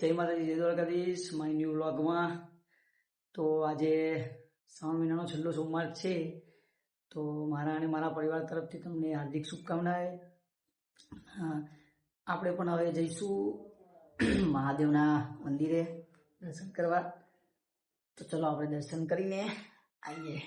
જય માતાજી, જય દ્વારકાધીશ મારી ન્યૂ વ્લોગમાં તો આજે શ્રાવણ મહિનાનો છેલ્લો સોમવાર છે. તો મારા અને મારા પરિવાર તરફથી તમને હાર્દિક શુભકામનાએ આપણે પણ હવે જઈશું મહાદેવના મંદિરે દર્શન કરવા. તો ચલો આપણે દર્શન કરીને આવીએ.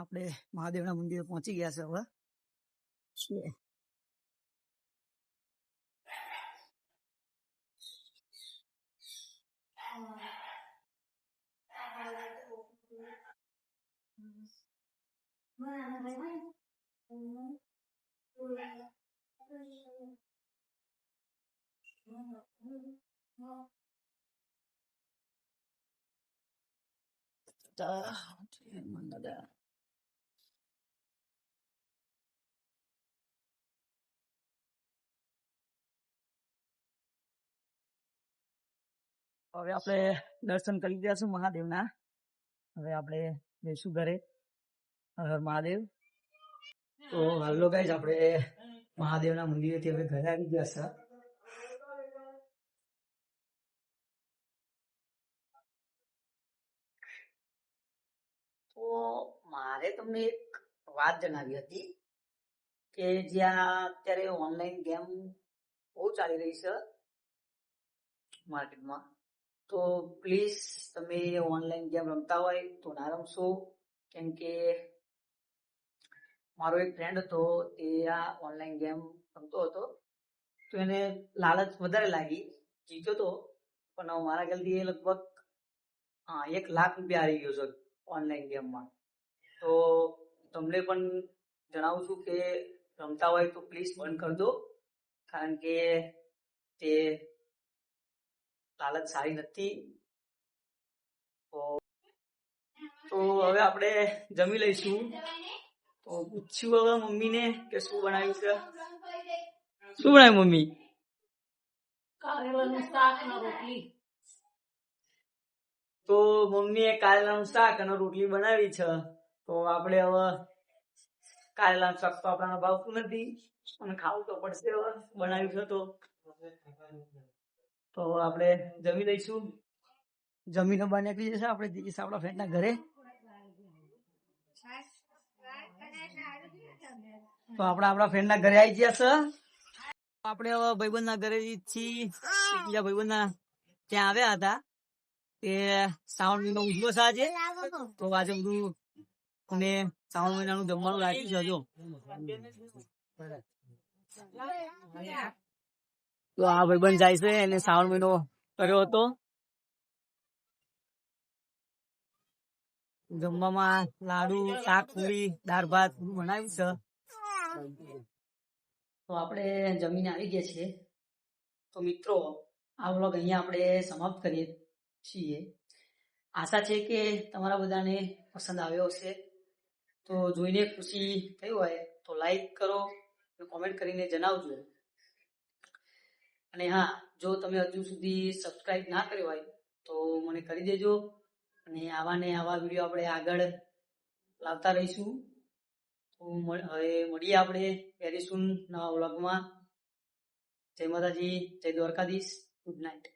આપણે મહાદેવના મંદિરે પહોંચી ગયા છે હવે. છીએ દાદા હવે આપણે દર્શન કરી ગયા છું મહાદેવના. હવે આપણે જઈશું ઘરે. હર મહાદેવ. તો હાલો ગાઈઝ આપણે મહાદેવના મંદિરેથી હવે ઘરે આવી ગયા છે. તો મારે તમને એક વાત જણાવી હતી કે જ્યાં અત્યારે ઓનલાઈન ગેમ બહુ ચાલી રહી છે. માર્કેટમાં તો પ્લીઝ તમે ઓનલાઈન ગેમ રમતા હોય તો ના રમશો. કેમ કે મારો એક ફ્રેન્ડ હતો તે આ ઓનલાઈન ગેમ રમતો હતો. તો એને લાલચ વધારે લાગી, જીત્યો તો. પણ મારા ખ્યાલથી એ લગભગ એક લાખ રૂપિયા હારી ગયો છે ઓનલાઈન ગેમમાં તો તમને પણ જણાવું છું કે રમતા હોય તો પ્લીઝ બંધ કરી દો. કારણ કે તે લાલચ સારી નથી. તો હવે આપણે જમી લઈશું. તો પૂછ્યું હવે મમ્મીને કે શું બનાવ્યું છે? શું બનાવ્યું મમ્મી? કારેલાનું શાક ને રોટલી. તો મમ્મીએ કારેલાનું શાક અને રોટલી બનાવી છે. તો આપણે હવે કારેલાનું શાક તો આપણાને ભાવતું નથી. અને ખાવું તો પડશે હવે. બનાવ્યું છે તો. તો આપણે જમી લઈશું. જમીને બહાર નીકળી જશે. આપણે જઈશું આપણા ફ્રેન્ડના ઘરે. તો આપણે આપણા ફ્રેન્ડના ઘરે આવી ગયા છે. આપણે હવે ભાઈબંધના ઘરે છીએ. બીજા ભાઈબંધના ત્યાં આવ્યા હતા. તે શ્રાવણ મહિનો ઉજવો છે તો આજે બધું અમે શ્રાવણ મહિનાનું જમવાનું રાખ્યું છે જો તો આ ભાઈબંધ જાય છે એને શ્રાવણ મહિનો કર્યો હતો. જમવામાં લાડુ, શાક, પૂરી, દાળ, ભાત બનાવ્યું છે. તો આપણે જમીને આવી ગયા છીએ. તો મિત્રો, આ વ્લોગ અહીંયા આપણે સમાપ્ત કરીએ છીએ. આશા છે કે તમારા બધાને પસંદ આવ્યો હશે. તો જોઈને ખુશી થઈ હોય તો લાઈક કરો કોમેન્ટ કરીને જણાવજો. અને હા, જો તમે હજુ સુધી સબસ્ક્રાઈબ ના કર્યો હોય, તો મને કરી દેજો. અને આવા ને આવા વીડિયો આપણે આગળ લાવતા રહીશું. તો હવે મળીએ આપણે પેરીસુન નવા વ્લોગમાં જય માતાજી, જય દ્વારકાધીશ. Good night